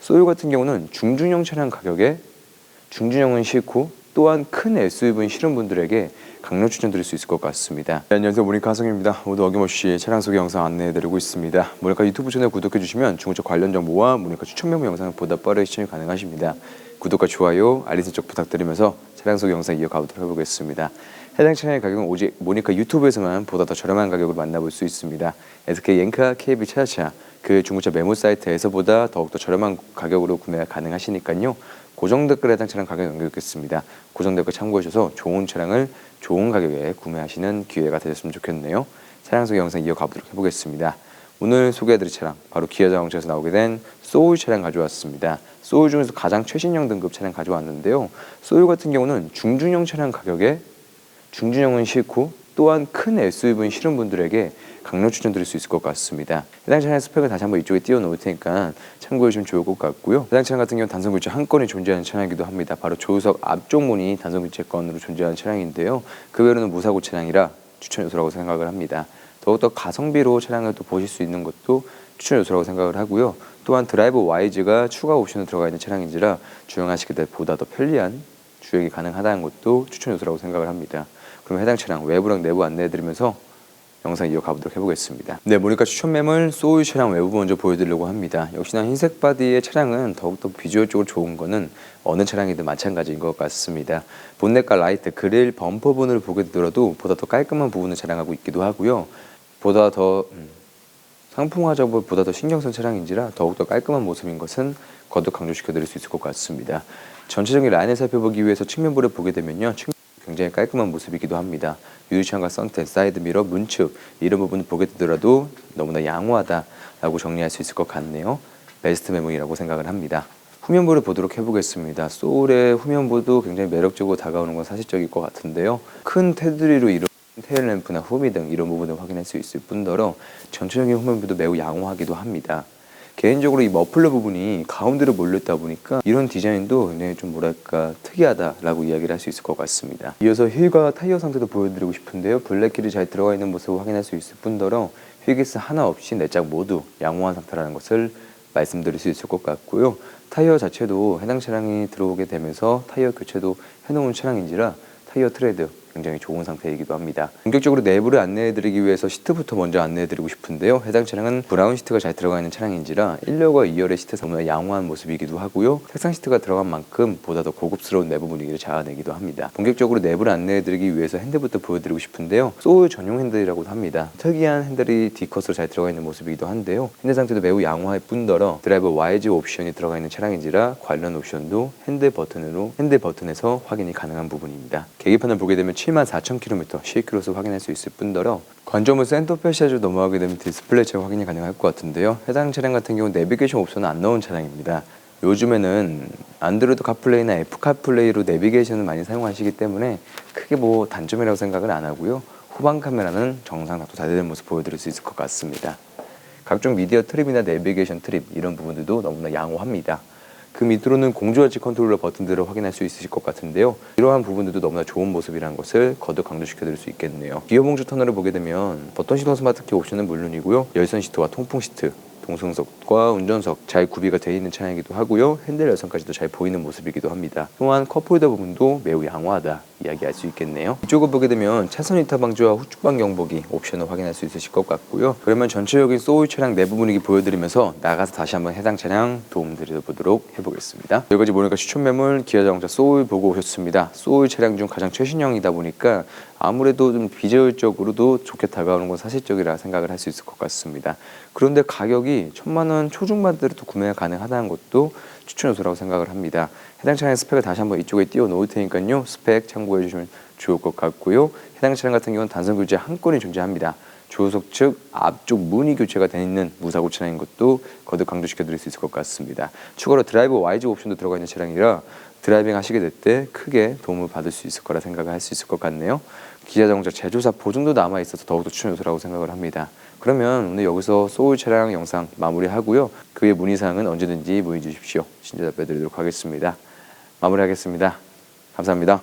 소유 같은 경우는 중중형 차량 가격에 중중형은 싫고 또한 큰 SUV는 싫은 분들에게 강력 추천드릴 수 있을 것 같습니다. 네, 안녕하세요 모니카 하성입니다. 오늘 어김없이 차량 소개 영상 안내해드리고 있습니다. 모니카 유튜브 채널 구독해주시면 중고차 관련 정보와 모니카 추천 메모 영상을 보다 빠르게 시청이 가능하십니다. 구독과 좋아요, 알림 설정 부탁드리면서 차량 소개 영상 이어가보도록 해보겠습니다. 해당 차량의 가격은 오직 모니카 유튜브에서만 보다 더 저렴한 가격으로 만나볼 수 있습니다. SK 엔카 KB 차차 그 중고차 메모 사이트에서보다 더욱더 저렴한 가격으로 구매가 가능하시니까요. 고정 댓글에 해당 차량 가격 남겨놓겠습니다. 고정 댓글 참고해 주셔서 좋은 차량을 좋은 가격에 구매하시는 기회가 되셨으면 좋겠네요. 차량 소개 영상 이어가 보도록 해보겠습니다. 오늘 소개해드릴 차량 바로 기아 자동차에서 나오게 된 소울 차량 가져왔습니다. 소울 중에서 가장 최신형 등급 차량 가져왔는데요. 소울 같은 경우는 중중형 차량 가격에 중중형은 싫고 또한 큰 SUV는 싫은 분들에게 강력 추천드릴 수 있을 것 같습니다. 해당 차량 스펙을 다시 한번 이쪽에 띄워 놓을 테니까 참고해 주시면 좋을 것 같고요. 해당 차량 같은 경우는 단선 교체 한 건이 존재하는 차량이기도 합니다. 바로 조수석 앞쪽 문이 단선 교체 건으로 존재하는 차량인데요. 그 외로는 무사고 차량이라 추천 요소라고 생각을 합니다. 더욱더 가성비로 차량을 또 보실 수 있는 것도 추천 요소라고 생각을 하고요. 또한 드라이브 와이즈가 추가 옵션으로 들어가 있는 차량인지라 주행하시게 될 보다 더 편리한 주행이 가능하다는 것도 추천 요소라고 생각을 합니다. 그럼 해당 차량 외부랑 내부 안내해드리면서 영상 이어가 보도록 해보겠습니다. 네, 모니카 추천 매물 소울 차량 외부 먼저 보여드리려고 합니다. 역시나 흰색 바디의 차량은 더욱더 비주얼적으로 좋은 거는 어느 차량이든 마찬가지인 것 같습니다. 본넷과 라이트, 그릴, 범퍼 부분을 보게 되더라도 보다 더 깔끔한 부분을 자랑하고 있기도 하고요. 보다 더 음, 상품화적으로 보다 더 신경 쓴 차량인지라 더욱더 깔끔한 모습인 것은 거듭 강조시켜 드릴 수 있을 것 같습니다. 전체적인 라인을 살펴보기 위해서 측면부를 보게 되면요. 측 굉장히 깔끔한 모습이기도 합니다. 유리창과 선텐, 사이드 미러, 문축 이런 부분을 보게 되더라도 너무나 양호하다라고 정리할 수 있을 것 같네요. 베스트 메모리라고 생각을 합니다. 후면부를 보도록 해보겠습니다. 소울의 후면부도 굉장히 매력적으로 다가오는 건 사실적일 것 같은데요. 큰 테두리로 이룬 테일램프나 후미 등 이런 부분을 확인할 수 있을 뿐더러 전체적인 후면부도 매우 양호하기도 합니다. 개인적으로 이 머플러 부분이 가운데로 몰렸다 보니까 이런 디자인도 굉장히 좀 뭐랄까 특이하다라고 이야기를 할 수 있을 것 같습니다. 이어서 휠과 타이어 상태도 보여드리고 싶은데요. 블랙길이 잘 들어가 있는 모습을 확인할 수 있을 뿐더러 휠기스 하나 없이 네 짝 모두 양호한 상태라는 것을 말씀드릴 수 있을 것 같고요. 타이어 자체도 해당 차량이 들어오게 되면서 타이어 교체도 해놓은 차량인지라 타이어 트레드 굉장히 좋은 상태이기도 합니다. 본격적으로 내부를 안내해드리기 위해서 시트부터 먼저 안내해드리고 싶은데요. 해당 차량은 브라운 시트가 잘 들어가 있는 차량인지라 1열과 2열의 시트에서 너무나 양호한 모습이기도 하고요. 색상 시트가 들어간 만큼 보다 더 고급스러운 내부 분위기를 자아내기도 합니다. 본격적으로 내부를 안내해드리기 위해서 핸들부터 보여드리고 싶은데요. 소울 전용 핸들이라고도 합니다. 특이한 핸들이 D컷으로 잘 들어가 있는 모습이기도 한데요. 핸들 상태도 매우 양호할 뿐더러 드라이버 와이즈 옵션이 들어가 있는 차량인지라 관련 옵션도 핸들 버튼으로 핸들 버튼에서 확인이 가능한 부분입니다. 계기판을 보게 되면 74,000km, 10km 확인할 수 있을 뿐더러 관점을 센터 패시아로 넘어가게 되면 디스플레이 체가 확인이 가능할 것 같은데요. 해당 차량 같은 경우 내비게이션 옵션은 안 넣은 차량입니다. 요즘에는 안드로이드 카플레이나 애플 카플레이로 내비게이션을 많이 사용하시기 때문에 크게 뭐 단점이라고 생각을 안 하고요. 후방 카메라는 정상 각도 다 되는 모습 보여드릴 수 있을 것 같습니다. 각종 미디어 트립이나 내비게이션 트립 이런 부분들도 너무나 양호합니다. 그 밑으로는 공조화치 컨트롤러 버튼들을 확인할 수 있으실 것 같은데요. 이러한 부분들도 너무나 좋은 모습이라는 것을 거듭 강조시켜 드릴 수 있겠네요. 기어 봉주 터널을 보게 되면 버튼 시동 스마트키 옵션은 물론이고요. 열선 시트와 통풍 시트, 동승석과 운전석 잘 구비가 되어 있는 차량이기도 하고요. 핸들 열선까지도 잘 보이는 모습이기도 합니다. 또한 컵홀더 부분도 매우 양호하다 이야기할 수 있겠네요. 이쪽을 보게 되면 차선 이타 방지와 후측방 경보기 옵션을 확인할 수 있으실 것 같고요. 그러면 전체적인 소울 차량 내부 분위기 보여드리면서 나가서 다시 한번 해당 차량 도움 드려보도록 해보겠습니다. 여기까지 보니까 추천 매물 기아 자동차 소울 보고 오셨습니다. 소울 차량 중 가장 최신형이다 보니까 아무래도 좀 비주얼적으로도 좋게 다가오는 건 사실적이라 생각을 할 수 있을 것 같습니다. 그런데 가격이 천만 원 초중반대로도 구매가 가능하다는 것도 추천 요소라고 생각을 합니다. 해당 차량의 스펙을 다시 한번 이쪽에 띄워 놓을 테니까요. 스펙 참고해 주시면 좋을 것 같고요. 해당 차량 같은 경우는 단선 교체 한 건이 존재합니다. 조수석 측 앞쪽 문이 교체가 되어 있는 무사고 차량인 것도 거듭 강조시켜 드릴 수 있을 것 같습니다. 추가로 드라이브 와이즈 옵션도 들어가 있는 차량이라 드라이빙 하시게 될 때 크게 도움을 받을 수 있을 거라 생각을 할 수 있을 것 같네요. 자동차 제조사 보증도 남아 있어서 더욱더 추천 요소라고 생각을 합니다. 그러면 오늘 여기서 소울 차량 영상 마무리하고요. 그의 문의 사항은 언제든지 문의 주십시오. 신뢰 답변 드리도록 하겠습니다. 마무리하겠습니다. 감사합니다.